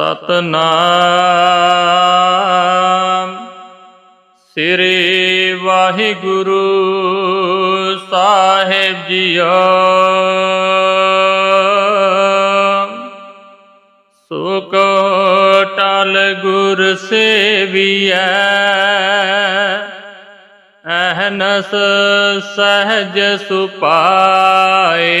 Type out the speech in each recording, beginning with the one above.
ਸਤਨਾਮ। ਸ੍ਰੀ ਵਾਹਿਗੁਰੂ ਸਾਹਿਬ ਜੀਓ। ਸੁਖ ਟਲ ਗੁਰ ਸੇਵੀਐ। ਅਹਨਸ ਸਹਜ ਸੁਪਾਏ।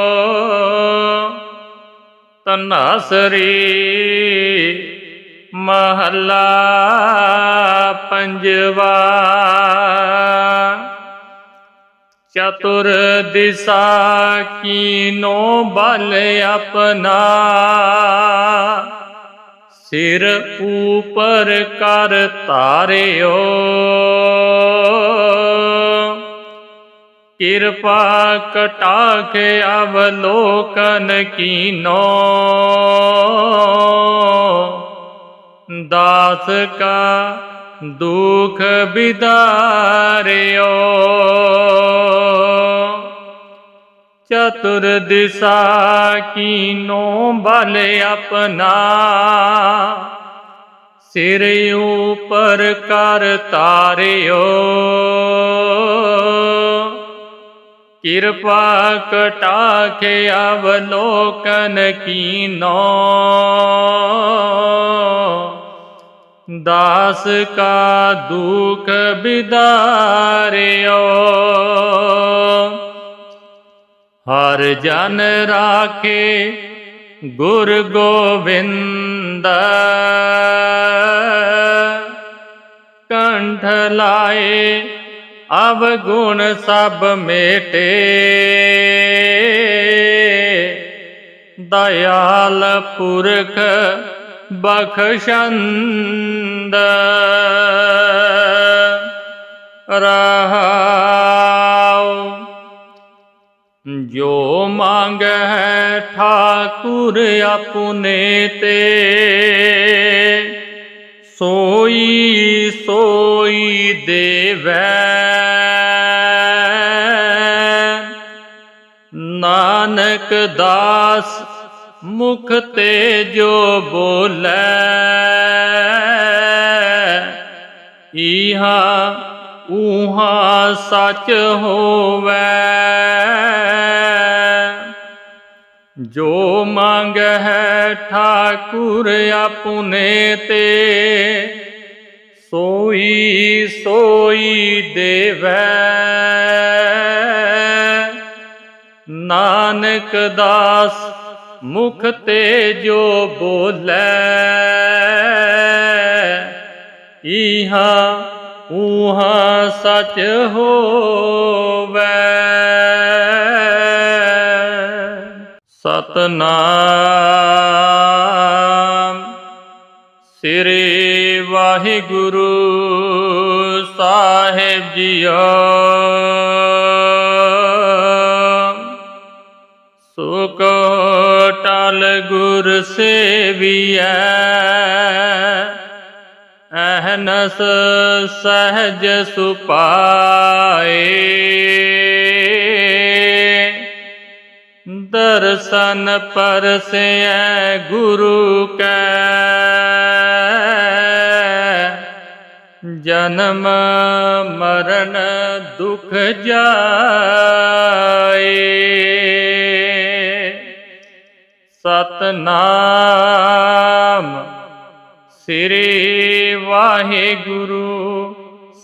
ਤਨਾਸਰੀ ਮਹੱਲਾ ਪੰਜਵਾ। ਚਤੁਰ ਦਿਸਾ ਕੀਨੋ ਬਲ ਆਪਣਾ। ਸਿਰ ਉਪਰ ਕਰ ਧਾਰਿਓ। ਕਿਰਪਾ ਕਟਾਖ ਅਵਲੋਕਨ ਕੀਨੋ। ਦਾਸ ਕਾ ਦੁਖ ਬਿਦਾਰਿਓ। ਚਤੁਰ ਦਿਸਾ ਕੀਨੋ ਬਲ ਆਪਣਾ। ਸਿਰ ਉਪਰ ਕਰ ਤਾਰਿਓ। ਕਿਰਪਾ ਕਟਾਖ ਅਵਲੋਕਨ ਕੀਨੋ। ਦਾਸ ਕਾ ਦੁਖ ਬਿਦਾਰਿਓ। ਹਰ ਜਨ ਰਾਖੇ ਗੁਰ ਗੋਬਿੰਦ ਕੰਠ ਲਾਏ ਅਵ ਗੁਣ ਸਭ ਮੇਟੇ। ਦਇਆਲ ਪੁਰਖ ਬਖਸ਼ੰਦ। ਰਹਾਉ। ਜੋ ਮੰਗ ਹੈ ਠਾਕੁਰ ਆਪੁਨੇ ਤੇ, ਸੋਈ ਸੋਈ ਦੇਵੈ। ਨਾਨਕ ਦਾਸ ਮੁਖ ਤੇ ਜੋ ਬੋਲੇ। ਇਹਾ ਉਹਾ ਸਚ ਹੋਵੇ। ਜੋ ਮੰਗ ਹੈ ਠਾਕੁਰ ਆਪੁਨੇ ਤੇ, ਸੋਈ ਸੋਈ ਦੇਵੈ। ਨਾਨਕ ਦਾਸ, ਮੁਖ ਤੇ ਜੋ ਬੋਲੇ। ਇਹਾ ਉਹਾ ਸਚ ਹੋਵੇ। ਸਤਨਾਮ ਸ੍ਰੀ ਵਾਹਿਗੁਰੂ ਸਾਹਿਬ ਜੀਓ। ਸੁਖ ਟਲ ਗੁਰ ਸੇਵੀਐ, ਅਹਨਸ ਸਹਜ ਸੁਪਾਏ। ਦਰਸ਼ਨ ਪਰਸੈ ਗੁਰੂ ਕੈ, ਜਨਮ ਮਰਨ ਦੁਖ ਜਾਏ। ਸਤਨਾਮ। ਸ੍ਰੀ ਵਾਹਿਗੁਰੂ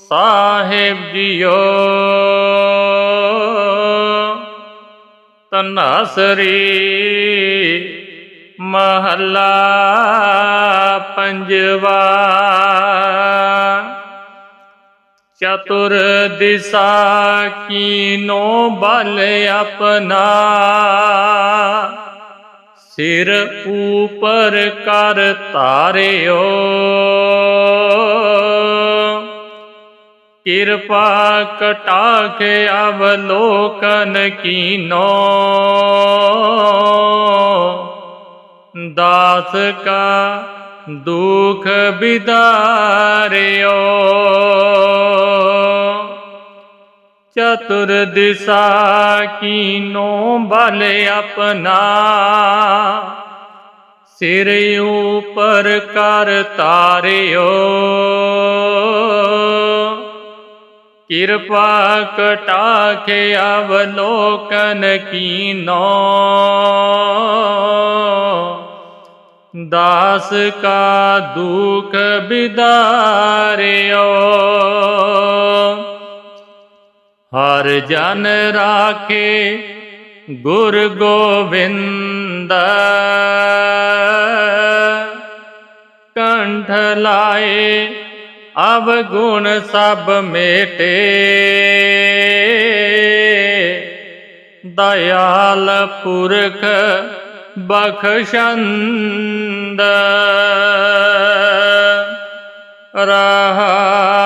ਸਾਹਿਬ ਜੀਓ। ਤਨਾਸਰੀ ਮਹੱਲਾ ਪੰਜਵਾ। ਚਤੁਰ ਦਿਸਾ ਕੀਨੋ ਬਲ ਆਪਣਾ। ਸਿਰ ਉਪਰ ਕਰ ਧਾਰਿਓ। ਕਿਰਪਾ ਕਟਾਖ ਅਵਲੋਕਨ ਕੀਨੋ। ਦਾਸ ਕਾ ਦੁਖ ਬਿਦਾਰਿਓ। ਚਤੁਰ ਦਿਸ਼ਾ ਕੀਨੋ ਬਲ ਆਪਣਾ। ਸਿਰ ਉਪਰ ਕਰ ਤਾਰਿਓ। ਕਿਰਪਾ ਕਟਾਖੇ ਅਵਲੋਕਨ ਕੀਨੋ। ਦਾਸ ਕਾ ਦੁਖ ਬਿਦਾਰਿਓ। ਹਰ ਜਨ ਰਾਖੇ ਗੁਰ ਗੋਬਿੰਦ ਕੰਠ ਲਾਏ ਅਵ ਗੁਣ ਸਭ ਮੇਟੇ। ਦਇਆਲ ਪੁਰਖ ਬਖਸ਼ੰਦ। ਰਹਾ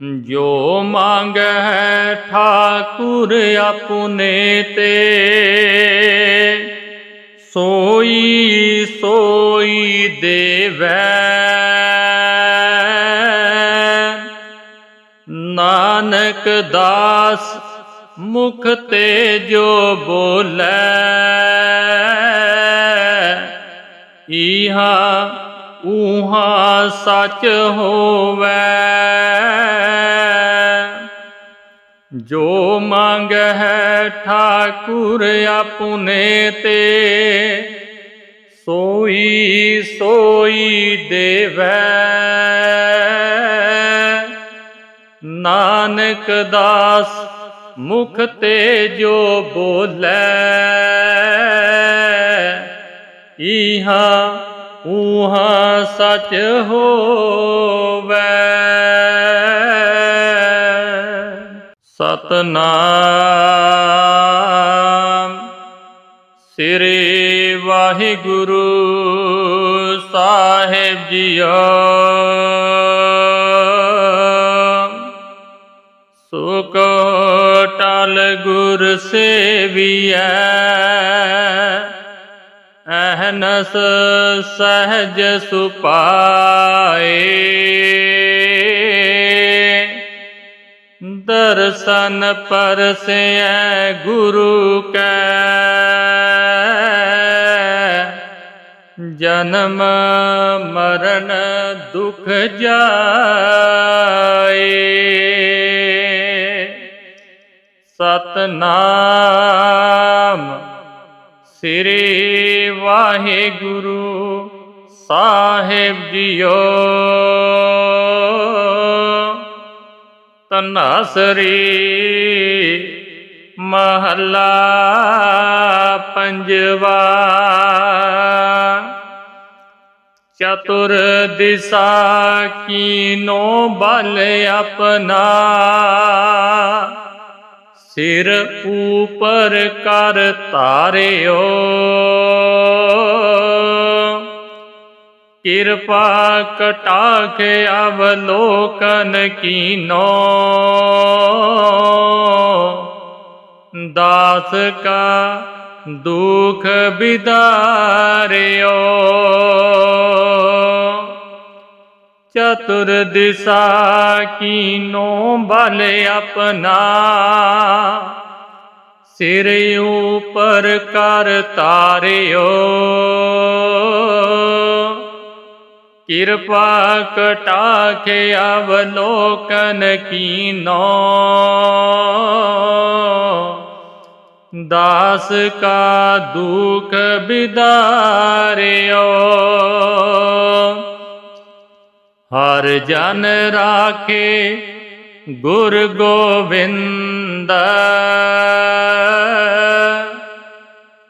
ਜੋ ਮੰਗ ਠਾਕੁਰ ਆਪਣੇ ਤੇ, ਸੋਈ ਸੋਈ ਦੇਵੈ। ਨਾਨਕ ਦਾਸ ਮੁਖ ਤੇ ਜੋ ਬੋਲੇ ਇਹਾ ਊਹਾ ਸੱਚ ਹੋਵੇ। ਜੋ ਮੰਗ ਹੈ ਠਾਕੁਰ ਆਪਣੇ ਤੇ, ਸੋਈ ਸੋਈ ਦੇਵੈ। ਨਾਨਕ ਦਾਸ ਮੁਖ ਤੇ ਜੋ ਬੋਲੇ ਇਹਾ ਉਹਾ ਸਚ ਹੋਵੇ। ਸਤਨਾਮ ਸ੍ਰੀ ਵਾਹਿਗੁਰੂ ਸਾਹਿਬ ਜੀਓ। ਸੁਖ ਟਲ ਗੁਰ ਸੇਵੀਐ। ਅਹਨਸ ਸਹਜ ਸੁਪਾਏ। ਦਰਸ਼ਨ ਪਰਸੈ ਗੁਰੂ ਕੈ। ਜਨਮ ਮਰਨ ਦੁਖ ਜਾਏ। ਸਤਨਾਮ ਸ੍ਰੀ ਵਾਹਿਗੁਰੂ ਸਾਹਿਬ ਜੀਓ। ਤਨਾਸਰੀ ਮਹੱਲਾ ਪੰਜਵਾ। ਚਤੁਰ ਦਿਸ਼ਾ ਕੀਨੋ ਬਲ ਆਪਣਾ। ਸਿਰ ਉਪਰ ਕਰ ਧਾਰਿਓ। ਕਿਰਪਾ ਕਟਾਖ ਅਵਲੋਕਨ ਕੀਨੋ। ਦਾਸ ਕਾ ਦੁਖ ਬਿਦਾਰਿਓ। ਚਤੁਰ ਦਿਸ਼ਾ ਕੀਨੋ ਬਲ ਆਪਣਾ। ਸਿਰ ਉਪਰ ਕਰ ਤਾਰਿਓ। ਕਿਰਪਾ ਕਟਾਖੇ ਅਵਲੋਕਨ ਕੀਨੋ। ਦਾਸ ਕਾ ਦੁਖ ਬਿਦਾਰਿਓ। ਹਰ ਜਨ ਰਾਖੇ ਗੁਰ ਗੋਬਿੰਦ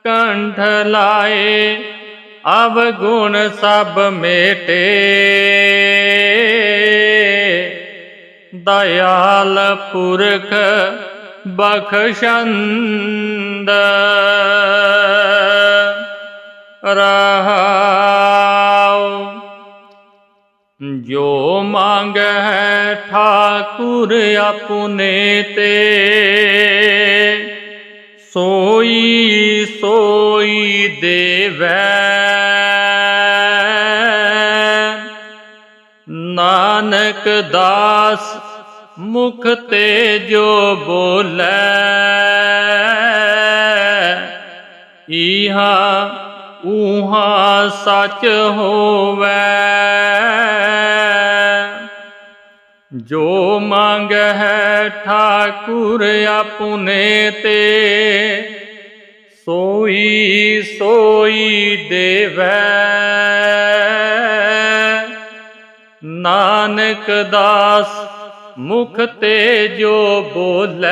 ਕੰਠ ਲਾਏ ਅਵ ਗੁਣ ਸਭ ਮੇਟੇ। ਦਇਆਲ ਪੁਰਖ ਬਖਸ਼ੰਦ। ਰਹਾਉ ਠਾਕੁਰ ਆਪੁਨੇ ਤੇ। ਸੋਈ ਸੋਈ ਦੇਵੈ। ਨਾਨਕ ਦਾਸ ਮੁਖ ਤੇ ਜੋ ਬੋਲੇ ਇਹਾ ਉਹਾ ਸਚ ਹੋਵੇ। ਜੋ ਮੰਗ ਹੈ ਠਾਕੁਰ ਆਪੁਨੇ ਤੇ, ਸੋਈ ਸੋਈ ਦੇਵੈ। ਨਾਨਕ ਦਾਸ ਮੁਖ ਤੇ ਜੋ ਬੋਲੇ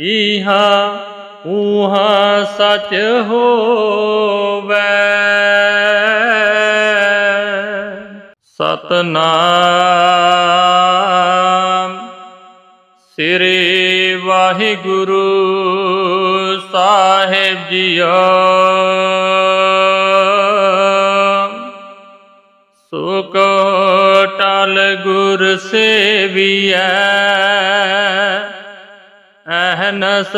ਇਹਾ ਉਹਾ ਸਚ ਹੋਵੇ। ਸਤਨਾਮ। ਸ੍ਰੀ ਵਾਹਿਗੁਰੂ ਸਾਹਿਬ ਜੀਓ। ਸੁਖ ਟਲ ਗੁਰ ਸੇਵੀਐ। ਅਹਨਸ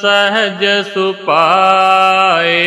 ਸਹਜ ਸੁਪਾਏ।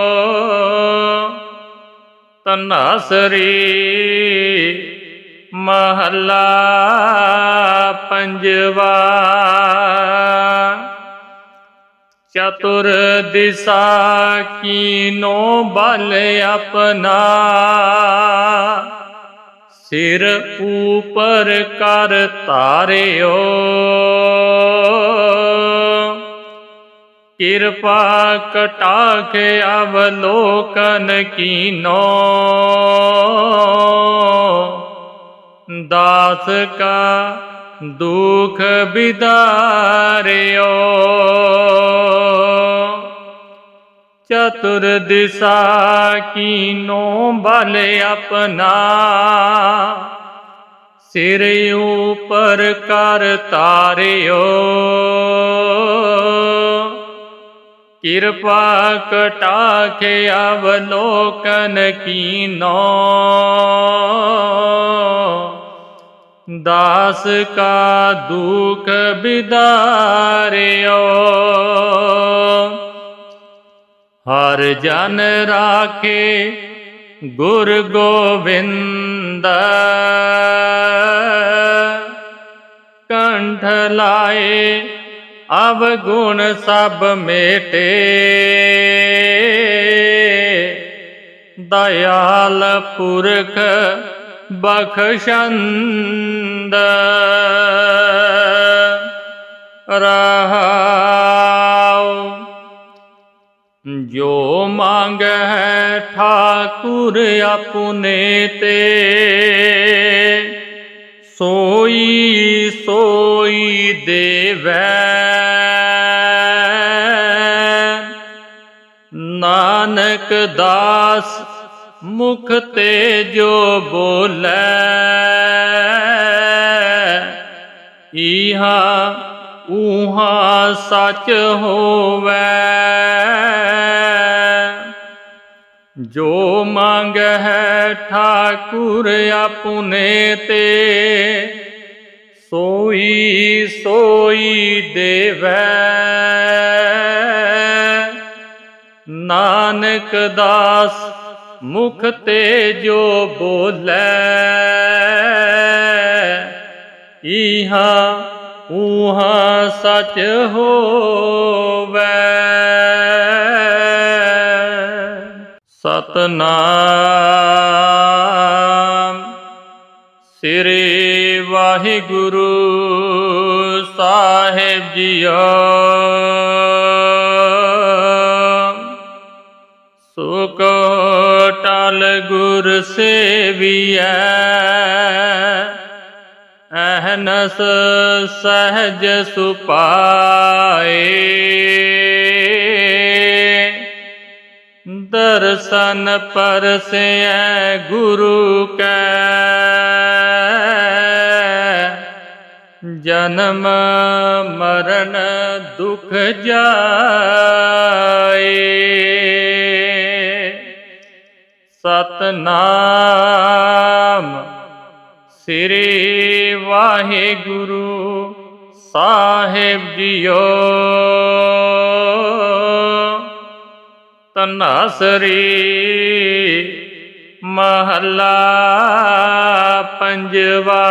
ਤਨਾਸਰੀ ਮਹੱਲਾ ਪੰਜਵਾ। ਚਤੁਰ ਦਿਸ਼ਾ ਕੀਨੋ ਬਲ ਆਪਣਾ। ਸਿਰ ਉਪਰ ਕਰ ਧਾਰਿਓ। ਕਿਰਪਾ ਕਟਾਖ ਅਵਲੋਕਨ ਕੀਨੋ। ਦਾਸ ਕਾ ਦੁਖ ਬਿਦਾਰਿਓ। ਚਤੁਰ ਦਿਸ਼ਾ ਕੀਨੋ ਬਲ ਆਪਣਾ। ਸਿਰ ਉਪਰ ਕਰ ਤਾਰਿਓ। ਕਿਰਪਾ ਕਟਾਖ ਅਵਲੋਕਨ ਕੀਨੋ। ਦਾਸ ਕਾ ਦੁਖ ਬਿਦਾਰਿਓ। ਹਰ ਜਨ ਰਾਖੇ ਗੁਰ ਗੋਵਿੰਦ। ਕੰਠ ਲਾਏ ਅਵ ਗੁਣ ਸਭ ਮੇਟੇ। ਦਇਆਲ ਪੁਰਖ ਬਖਸ਼ੰਦ। ਰਹਾਉ। ਜੋ ਮੰਗ ਹੈ ਠਾਕੁਰ ਆਪੁਨੇ ਤੇ, ਸੋਈ ਸੋਈ ਦੇਵੈ। ਨਾਨਕ ਦਾਸ ਮੁਖ ਤੇ ਜੋ ਬੋਲੇ। ਇਹਾ ਉਹਾ ਸਚ ਹੋਵੇ। ਜੋ ਮੰਗ ਹੈ ਠਾਕੁਰ ਆਪੁਨੇ ਤੇ, ਸੋਈ ਸੋਈ ਦੇਵੈ। ਨਾਨਕ ਦਾਸ, ਮੁਖ ਤੇ ਜੋ ਬੋਲੇ। ਇਹਾ ਉਹਾ ਸਚ ਹੋਵੇ। ਸਤਨਾਮ ਸ੍ਰੀ ਵਾਹਿਗੁਰੂ ਸਾਹਿਬ ਜੀਓ। ਸੁਖ ਟਲ ਗੁਰ ਸੇਵੀਐ। ਅਹਨਸ ਸਹਜ ਸੁਪਾਏ। ਦਰਸ਼ਨ ਪਰਸੈ ਗੁਰੂ ਕੈ। ਜਨਮ ਮਰਨ ਦੁਖ ਜਾਏ। ਸਤਨਾਮ। ਸ੍ਰੀ ਵਾਹਿਗੁਰੂ ਸਾਹਿਬ ਜੀਓ। ਤਨਾਸਰੀ ਮਹੱਲਾ ਪੰਜਵਾ।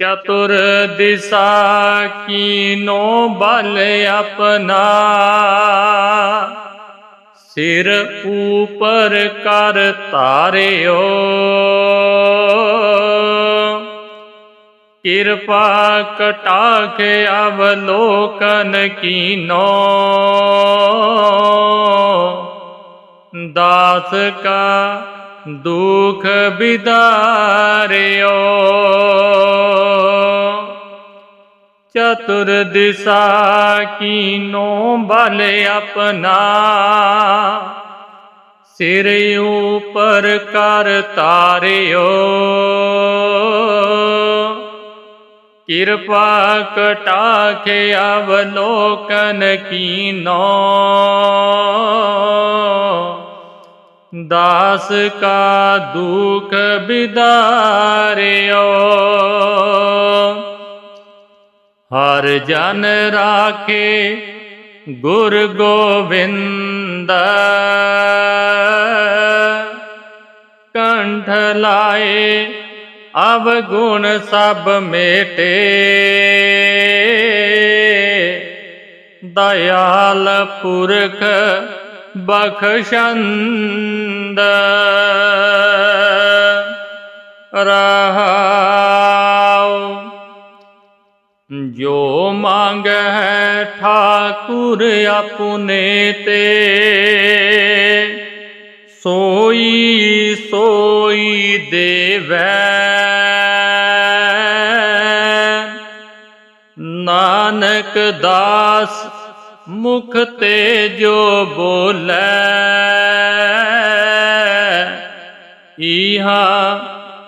ਚਤੁਰ ਦਿਸ਼ਾ ਕੀਨੋ ਬਲ ਆਪਣਾ। ਸਿਰ ਉਪਰ ਕਰ ਧਾਰਿਓ। ਕਿਰਪਾ ਕਟਾਖ ਅਵਲੋਕਨ ਕੀਨੋ। ਦਾਸ ਕਾ ਦੁਖ ਬਿਦਾਰਿਓ। ਚਤੁਰ ਦਿਸ਼ਾ ਕੀਨੋ ਬਲ ਆਪਣਾ। ਸਿਰ ਉਪਰ ਕਰ ਤਾਰਿਓ। ਕਿਰਪਾ ਕਟਾਖੇ ਅਵਲੋਕਨ ਕੀਨੋ। ਦਾਸ ਕਾ ਦੁਖ ਬਿਦਾਰਿਓ। ਹਰ ਜਨ ਰਾਖੇ ਗੁਰ ਗੋਬਿੰਦ ਕੰਠ ਲਾਏ ਅਵ ਗੁਣ ਸਭ ਮੇਟੇ। ਦਇਆਲ ਪੁਰਖ ਬਖਸ਼ੰਦ। ਠਾਕੁਰ ਆਪੁਨੇ ਤੇ। ਸੋਈ ਸੋਈ ਦੇਵੈ। ਨਾਨਕ ਦਾਸ ਮੁਖ ਤੇ ਜੋ ਬੋਲੇ ਇਹਾ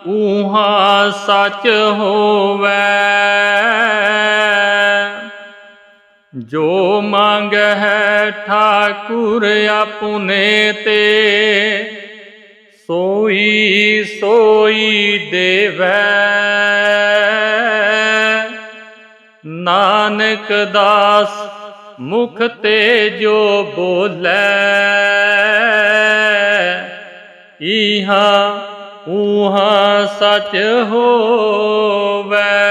ਉਹਾ ਸਚ ਹੋਵੇ। ਜੋ ਮੰਗ ਹੈ ਠਾਕੁਰ ਆਪੁਨੇ ਤੇ, ਸੋਈ ਸੋਈ ਦੇਵੈ। ਨਾਨਕ ਦਾਸ ਮੁਖ ਤੇ ਜੋ ਬੋਲੇ ਇਹਾ ਉਹਾ ਸਚ ਹੋਵੇ।